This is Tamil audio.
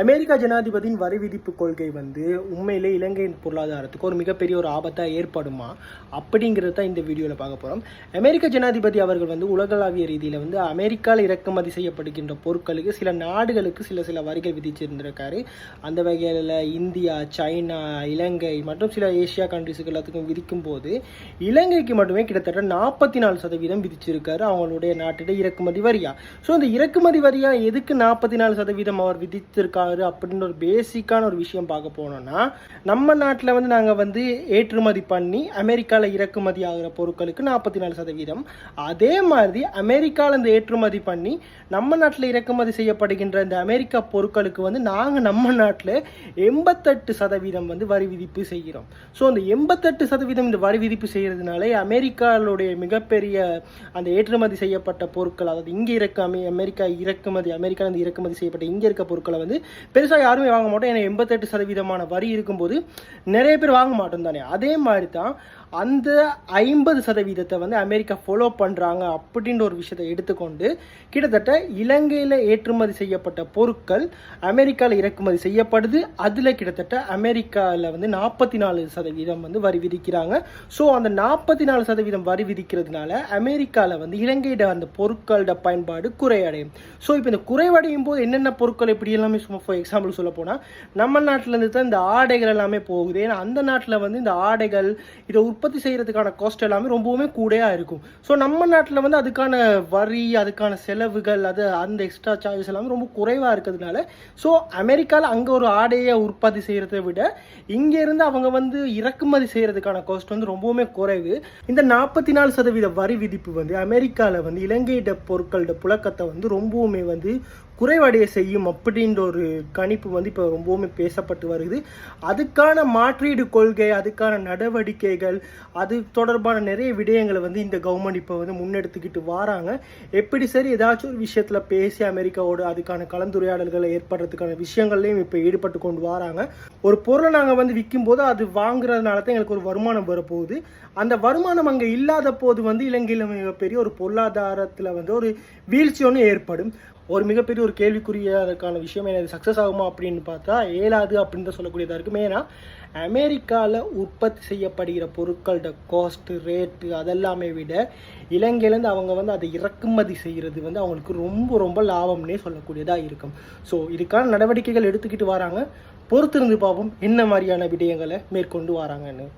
அமெரிக்கா ஜனாதிபதியின் வரி விதிப்பு கொள்கை வந்து உண்மையிலே இலங்கையின் பொருளாதாரத்துக்கு ஒரு மிகப்பெரிய ஒரு ஆபத்தாக ஏற்படுமா? அப்படிங்கிறது தான் இந்த வீடியோவில் பார்க்க போகிறோம் அமெரிக்க ஜனாதிபதி அவர்கள் வந்து உலகளாவிய ரீதியில் வந்து அமெரிக்காவில் இறக்குமதி செய்யப்படுகின்ற பொருட்களுக்கு சில நாடுகளுக்கு சில சில வரிகள் விதிச்சிருந்திருக்காரு. அந்த வகையில் இந்தியா சைனா இலங்கை மற்றும் சில ஏஷியா கண்ட்ரிஸுக்கு எல்லாத்துக்கும் விதிக்கும் போது இலங்கைக்கு மட்டுமே கிட்டத்தட்ட நாற்பத்தி நாலு சதவீதம் விதிச்சிருக்காரு அவங்களுடைய நாட்டிட இறக்குமதி வரியா? ஸோ இந்த இறக்குமதி வரியா எதுக்கு நாற்பத்தி நாலு சதவீதம் அவர் விதித்திருக்காரு அப்படின்னு ஒரு பேசிக்கான ஒரு விஷயம் பார்க்க போனோம்னா நம்ம நாட்டில் வந்து நாங்கள் வந்து ஏற்றுமதி பண்ணி அமெரிக்காவில் இறக்குமதி ஆகிற பொருட்களுக்கு நாற்பத்தி நாலு சதவீதம். அதே மாதிரி அமெரிக்காவில் இந்த ஏற்றுமதி பண்ணி நம்ம நாட்டில் இறக்குமதி செய்யப்படுகின்ற இந்த அமெரிக்கா பொருட்களுக்கு வந்து நாங்கள் நம்ம நாட்டில் எண்பத்தெட்டு சதவீதம் வந்து வரி விதிப்பு செய்கிறோம். ஸோ அந்த எண்பத்தெட்டு சதவீதம் இந்த வரி விதிப்பு செய்கிறதுனாலே அமெரிக்காவுடைய மிகப்பெரிய அந்த ஏற்றுமதி செய்யப்பட்ட பொருட்கள் அதாவது இங்கே இருக்க அமெ அமெரிக்கா இறக்குமதி அமெரிக்காவிலிருந்து இறக்குமதி செய்யப்பட்ட இங்கே இருக்க பொருட்களை வந்து பெருசாக யாருமே வாங்க மாட்டோம். ஏன்னா எண்பத்தெட்டு சதவீதமான வரி இருக்கும்போது நிறைய பேர் வாங்க மாட்டோம் தானே அதே மாதிரி தான் அந்த ஐம்பது சதவீதத்தை வந்து அமெரிக்கா ஃபாலோ பண்ணுறாங்க அப்படின்ற ஒரு விஷயத்தை எடுத்துக்கொண்டு கிட்டத்தட்ட இலங்கையில் ஏற்றுமதி செய்யப்பட்ட பொருட்கள் அமெரிக்காவில் இறக்குமதி செய்யப்படுது. அதில் கிட்டத்தட்ட அமெரிக்காவில் வந்து நாற்பத்தி நாலு சதவீதம் வந்து வரி விதிக்கிறாங்க. ஸோ அந்த நாற்பத்தி நாலு சதவீதம் வரி விதிக்கிறதுனால அமெரிக்காவில் வந்து இலங்கையிட அந்த பொருட்களோட பயன்பாடு குறையடையும். ஸோ இப்போ இந்த குறைவடையும் போது என்னென்ன பொருட்கள் இப்படி எல்லாமே சும்மா ஃபார் எக்ஸாம்பிள் சொல்ல போனால் நம்ம நாட்டிலேருந்து தான் இந்த ஆடைகள் எல்லாமே போகுது. ஏன்னா அந்த நாட்டில் வந்து இந்த ஆடைகள் இதை உற்பத்தி செய்கிறதுக்கான காஸ்ட் எல்லாமே ரொம்பவுமே கூடயாக இருக்கும். ஸோ நம்ம நாட்டில் வந்து அதுக்கான வரி அதுக்கான செலவுகள் அது அந்த எக்ஸ்ட்ரா சார்ஜஸ் எல்லாமே ரொம்ப குறைவாக இருக்கிறதுனால ஸோ அமெரிக்காவில் அங்கே ஒரு ஆடையை உற்பத்தி செய்கிறத விட இங்கேருந்து அவங்க வந்து இறக்குமதி செய்கிறதுக்கான காஸ்ட் வந்து ரொம்பவுமே குறைவு. இந்த நாற்பத்தி நாலு சதவீத வரி விதிப்பு வந்து அமெரிக்காவில் வந்து இலங்கையிட பொருட்களோட புழக்கத்தை வந்து ரொம்பவுமே வந்து குறைவடைய செய்யும் அப்படின்ற ஒரு கணிப்பு வந்து இப்போ ரொம்பவுமே பேசப்பட்டு வருது. அதுக்கான மாற்றீடு கொள்கை அதுக்கான நடவடிக்கைகள் அது தொடர்பான நிறைய விடயங்களை வந்து இந்த கவர்மெண்ட் இப்போ வந்து முன்னெடுத்துக்கிட்டு வராங்க. எப்படி சரி ஏதாச்சும் ஒரு விஷயத்தில் பேசி அமெரிக்காவோட அதுக்கான கலந்துரையாடல்களை ஏற்படுறதுக்கான விஷயங்கள்லையும் இப்போ ஈடுபட்டு கொண்டு வராங்க. ஒரு பொருளை நாங்கள் வந்து விற்கும் போது அது வாங்குறதுனால தான் எங்களுக்கு ஒரு வருமானம் வரப்போகுது. அந்த வருமானம் அங்கே இல்லாத போது வந்து இலங்கையில் மிகப்பெரிய ஒரு பொருளாதாரத்தில் வந்து ஒரு வீழ்ச்சி ஒன்று ஏற்படும். ஒரு மிகப்பெரிய ஒரு கேள்விக்குரியதுக்கான விஷயம் எனக்கு சக்ஸஸ் ஆகுமா அப்படின்னு பார்த்தா ஏழாது அப்படின்னு தான் சொல்லக்கூடியதாக இருக்கும். ஏன்னா அமெரிக்காவில் உற்பத்தி செய்யப்படுகிற பொருட்களோட காஸ்ட்டு ரேட்டு அதெல்லாமே விட இலங்கையிலேருந்து அவங்க வந்து அதை இறக்குமதி செய்கிறது வந்து அவங்களுக்கு ரொம்ப ரொம்ப லாபம்னே சொல்லக்கூடியதாக இருக்கும். ஸோ இதுக்கான நடவடிக்கைகள் எடுத்துக்கிட்டு வராங்க. பொறுத்திருந்து பார்ப்போம் என்ன மாதிரியான விடயங்களை மேற்கொண்டு வராங்கன்னு.